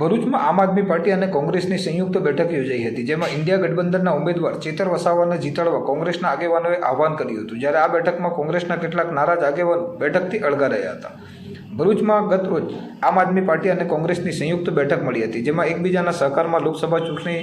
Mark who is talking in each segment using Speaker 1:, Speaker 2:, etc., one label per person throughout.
Speaker 1: ભરૂચમાં આમ આદમી પાર્ટી અને કોંગ્રેસની સંયુક્ત બેઠક યોજાઈ હતી, જેમાં ઇન્ડિયા ગઠબંધનના ઉમેદવાર ચેતર વસાવાને જીતાડવા કોંગ્રેસના આગેવાનોએ આહવાન કર્યું હતું. જ્યારે આ બેઠકમાં કોંગ્રેસના કેટલાક નારાજ આગેવાનો બેઠકથી અળગા રહ્યા હતા. ભરૂચમાં ગત રોજ આમ આદમી પાર્ટી અને કોંગ્રેસની સંયુક્ત બેઠક મળી હતી, જેમાં એકબીજાના સહકારમાં લોકસભા ચૂંટણી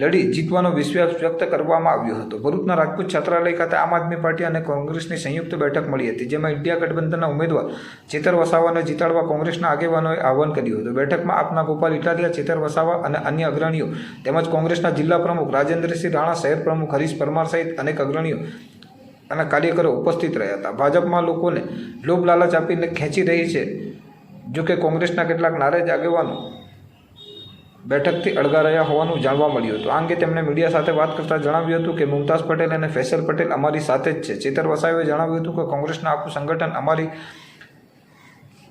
Speaker 1: લડી જીતવાનો વિશ્વાસ વ્યક્ત કરવામાં આવ્યો હતો. ભરૂચના રાજપૂત છાત્રાલય ખાતે આમ આદમી પાર્ટી અને કોંગ્રેસની સંયુક્ત બેઠક મળી હતી, જેમાં ઇન્ડિયા ગઠબંધનના ઉમેદવાર ચેતર વસાવાને જીતાડવા કોંગ્રેસના આગેવાનોએ આહવાન કર્યું હતું. બેઠકમાં આપના ગોપાલ ઇટાલિયા, ચેતર વસાવા અને અન્ય અગ્રણીઓ તેમજ કોંગ્રેસના જિલ્લા પ્રમુખ રાજેન્દ્રસિંહ રાણા, શહેર પ્રમુખ હરીશ પરમાર સહિત અનેક અગ્રણીઓ અને કાર્યકરો ઉપસ્થિત રહ્યા હતા. ભાજપમાં લોકોને લોભ લાલચ આપીને ખેંચી રહી છે જો કે કોંગ્રેસના કેટલાક નારાજ આગેવાનો બેઠકથી અળગા રહ્યા હોવાનું જાણવા મળ્યું હતું. આ અંગે તેમણે મીડિયા સાથે વાત કરતા જણાવ્યું હતું કે મુમતાઝ પટેલ અને ફૈસલ પટેલ અમારી સાથે જ છે. ચેતર વસાવે જણાવ્યું હતું કે કોંગ્રેસના આખું સંગઠન અમારી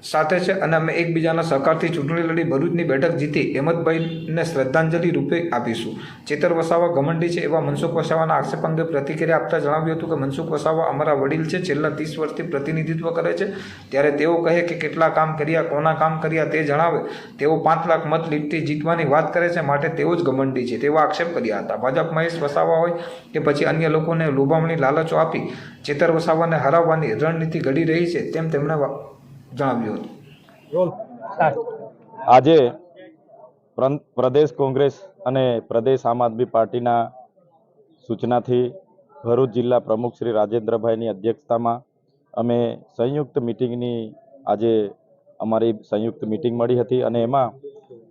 Speaker 1: સાથે છે અને અમે એકબીજાના સહકારથી ચૂંટણી લડી ભરૂચની બેઠક જીતી હેમતભાઈને શ્રદ્ધાંજલિ રૂપે આપીશું. ચેતર વસાવા ઘમંડી છે એવા મનસુખ વસાવાના આક્ષેપ અંગે પ્રતિક્રિયા આપતા જણાવ્યું હતું કે મનસુખ વસાવા અમારા વડીલ છે, છેલ્લા ત્રીસ વર્ષથી પ્રતિનિધિત્વ કરે છે. ત્યારે તેઓ કહે કે કેટલા કામ કર્યા, કોના કામ કર્યા તે જણાવે. તેઓ પાંચ લાખ મત લીટથી જીતવાની વાત કરે છે, માટે તેઓ જ ઘમંડી છે. તેવા આક્ષેપ કર્યા હતા. ભાજપ મહેશ વસાવા હોય કે પછી અન્ય લોકોને લોભામણી લાલચો આપી ચેતર વસાવાને હરાવવાની રણનીતિ ઘડી રહી છે, તેમ તેમણે જણાવ્યું હતું
Speaker 2: આજે પ્ર- પ્રદેશ કોંગ્રેસ અને પ્રદેશ આમ આદમી પાર્ટીના સૂચનાથી ભરૂચ જિલ્લા પ્રમુખ શ્રી રાજેન્દ્રભાઈની અધ્યક્ષતામાં અમે સંયુક્ત મિટિંગની આજે અમારી સંયુક્ત મિટિંગ મળી હતી અને એમાં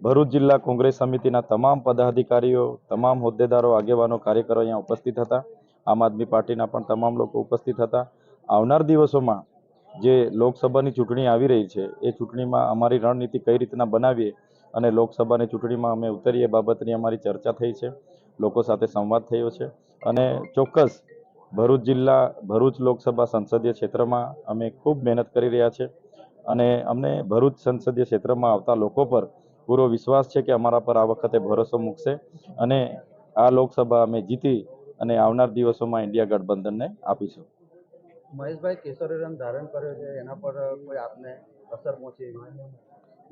Speaker 2: ભરૂચ જિલ્લા કોંગ્રેસ સમિતિના તમામ પદાધિકારીઓ તમામ હોદ્દેદારો આગેવાનો કાર્યકરો અહીંયા ઉપસ્થિત હતા. આમ આદમી પાર્ટીના પણ તમામ લોકો ઉપસ્થિત હતા. આવનાર દિવસોમાં જે લોકસભાની ચૂંટણી આવી રહી છે, એ ચૂંટણીમાં અમારી રણનીતિ કઈ રીતના બનાવીએ અને લોકસભાની ચૂંટણીમાં અમે ઉતરીએ બાબતની અમારી ચર્ચા થઈ છે, લોકો સાથે સંવાદ થયો છે અને ચોક્કસ ભરૂચ જિલ્લા, ભરૂચ લોકસભા સંસદીય ક્ષેત્રમાં અમે ખૂબ મહેનત કરી રહ્યા છે અને અમને ભરૂચ સંસદીય ક્ષેત્રમાં આવતા લોકો પર પૂરો વિશ્વાસ છે કે અમારા પર આ વખતે ભરોસો મૂકશે અને આ લોકસભા અમે જીતી અને આવનાર દિવસોમાં ઇન્ડિયા ગઠબંધનને આપીશું.
Speaker 3: મહેશભાઈ કેસરી રંગ ધારણ કર્યો છે, એના પર કોઈ આપને અસર પહોંચી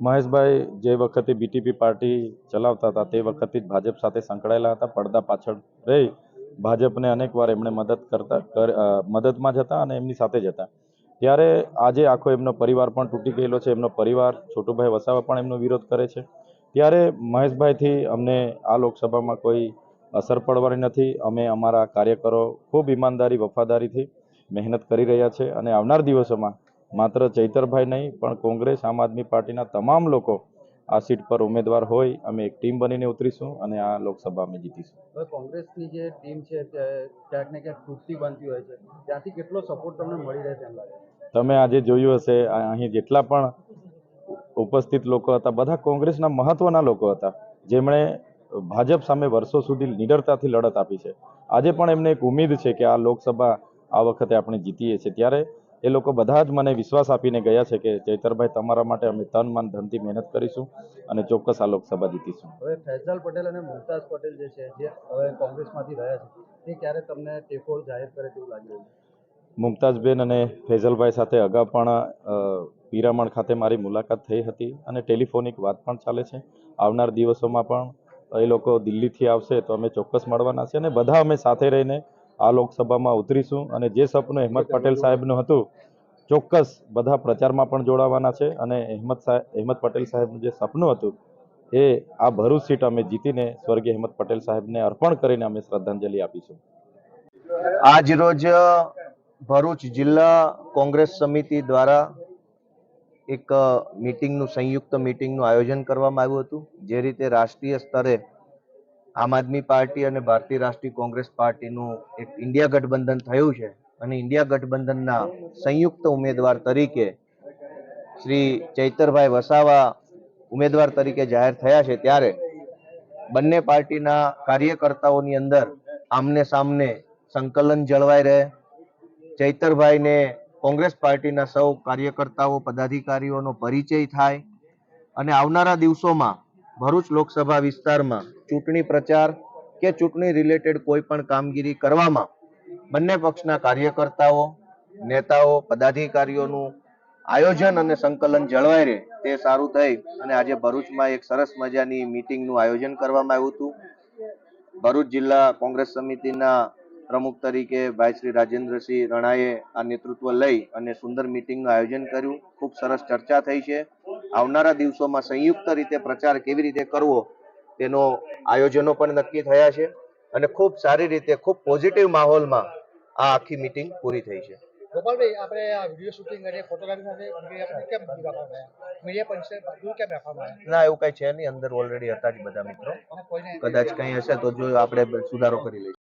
Speaker 2: મહેશભાઈ જે વખતે બીટીપી પાર્ટી ચલાવતા હતા, તે વખતે જ ભાજપ સાથે સંકળાયેલા હતા, પડદા પાછળ રહી ભાજપને અનેક વાર એમણે મદદ કરતા, કર- મદદમાં જ હતા અને એમની સાથે જ હતા. ત્યારે આજે આખો એમનો પરિવાર પણ તૂટી ગયેલો છે, એમનો પરિવાર, છોટુભાઈ વસાવા પણ એમનો વિરોધ કરે છે. ત્યારે મહેશભાઈથી અમને આ લોકસભામાં કોઈ અસર પડવાની નથી. અમે અમારા કાર્યકરો ખૂબ ઈમાનદારી, વફાદારીથી મહેનત કરી રહ્યા છે અને આવનાર દિવસોમાં માત્ર ચૈતરભાઈ નહીં પણ કોંગ્રેસ આમ આદમી પાર્ટીના તમામ લોકો આ સીટ પર ઉમેદવાર હોય અમે એક ટીમ બનીને ઉતરીશું અને આ લોકસભા અમે જીતીશું.
Speaker 3: કોંગ્રેસની જે ટીમ છે ક્યાંક ને ક્યાંક તૂટતી બનતી હોય છે. ત્યાંથી કેટલો સપોર્ટ તમને મળી રહે તેમ લાગે?
Speaker 2: તમે આજે જોયું હશે અહીં જેટલા પણ ઉપસ્થિત લોકો હતા બધા કોંગ્રેસના મહત્વના લોકો હતા જેમણે ભાજપ સામે વર્ષો સુધી નિડરતાથી લડત આપી છે. આજે પણ એમને એક ઉમેદ છે કે આ લોકસભા આ વખતે આપણે જીતીએ છીએ. ત્યારે એ લોકો બધા જ મને વિશ્વાસ આપીને ગયા છે કે ચૈતરભાઈ તમારા માટે અમે તન મન ધનથી મહેનત કરીશું અને ચોક્કસ આ લોકસભા જીતીશું.
Speaker 3: હવે ફૈઝલ પટેલ અને મુમતાઝ પટેલ જે છે જે હવે કોંગ્રેસમાંથી રહ્યા છે તે ક્યારે તમને ટેકો જાહેર કરે તેવું લાગી રહ્યું છે?
Speaker 2: મુમતાઝબેન અને ફૈઝલભાઈ સાથે અગાઉ પણ પીરામણ ખાતે મારી મુલાકાત થઈ હતી અને ટેલિફોનિક વાત પણ ચાલે છે. આવનાર દિવસોમાં પણ એ લોકો દિલ્હીથી આવશે તો અમે ચોક્કસ મળવાના છે અને બધા અમે સાથે રહીને આ લોકસભામાં ઉતરીશું અને જે સપનું અહેમદ પટેલ સાહેબનું હતું, ચોક્કસ બધા પ્રચારમાં પણ જોડાવાના છે અને અહેમદ સાહેબ અહેમદ પટેલ સાહેબનું જે સપનું હતું, એ આ ભરૂચ સીટ અમે જીતીને સ્વર્ગીય અહેમદ પટેલ સાહેબને અર્પણ કરીને અમે શ્રદ્ધાંજલિ આપીશું.
Speaker 4: આજ રોજ ભરૂચ જિલ્લા કોંગ્રેસ સમિતિ દ્વારા એક મિટિંગનું, સંયુક્ત મીટિંગનું આયોજન કરવામાં આવ્યું હતું, જે રીતે રાષ્ટ્રીય સ્તરે આમ આદમી પાર્ટી અને ભારતીય રાષ્ટ્રીય કોંગ્રેસ પાર્ટીનું એક ઇન્ડિયા ગઠબંધન થયું છે. અને ઇન્ડિયા ગઠબંધનના સંયુક્ત ઉમેદવાર તરીકે શ્રી ચૈતરભાઈ વસાવા ઉમેદવાર તરીકે જાહેર થયા છે ત્યારે બંને પાર્ટીના કાર્યકર્તાઓની અંદર આમને સામને સંકલન જળવાઈ રહે. ચૈતરભાઈને કોંગ્રેસ પાર્ટીના સૌ કાર્યકર્તાઓ, પદાધિકારીઓનો પરિચય થાય. અને આવનારા દિવસોમાં ભરૂચ લોકસભા વિસ્તારમાં ચૂંટણી પ્રચાર કે ચૂંટણી રિલેટેડ કોઈ પણ કામગીરી કરવામાં બંને પક્ષના કાર્યકર્તાઓ, નેતાઓ, પદાધિકારીઓનું આયોજન અને સંકલન જળવાઈ રહે તે સારું થઈ અને આજે ભરૂચમાં એક સરસ મજાની મીટિંગનું આયોજન કરવામાં આવ્યું હતું. ભરૂચ જિલ્લા કોંગ્રેસ સમિતિના પ્રમુખ તરીકે ભાઈ શ્રી રાજેન્દ્રસિંહ રણાએ આ નેતૃત્વ લઈ અને સુંદર મીટિંગનું આયોજન કર્યું. ખૂબ સરસ ચર્ચા થઈ છે. આવનારા દિવસોમાં સંયુક્ત રીતે પ્રચાર કેવી રીતે કરવો તેનો આયોજનો પણ નક્કી થયા છે અને ખૂબ સારી રીતે ખૂબ પોઝિટિવ માહોલમાં આ આખી મીટિંગ પૂરી થઈ છે.
Speaker 3: ગોપાલભાઈ આપણે આ વીડિયો શૂટિંગ અને ફોટોગ્રાફી સાથે કેમ દૂર કેમ રાખવામાં આવ્યા?
Speaker 4: ના એવું કઈ છે નહીં. અંદર ઓલરેડી હતા જ બધા મિત્રો. કદાચ કઈ હશે તો જો આપણે સુધારો કરી લઈશું.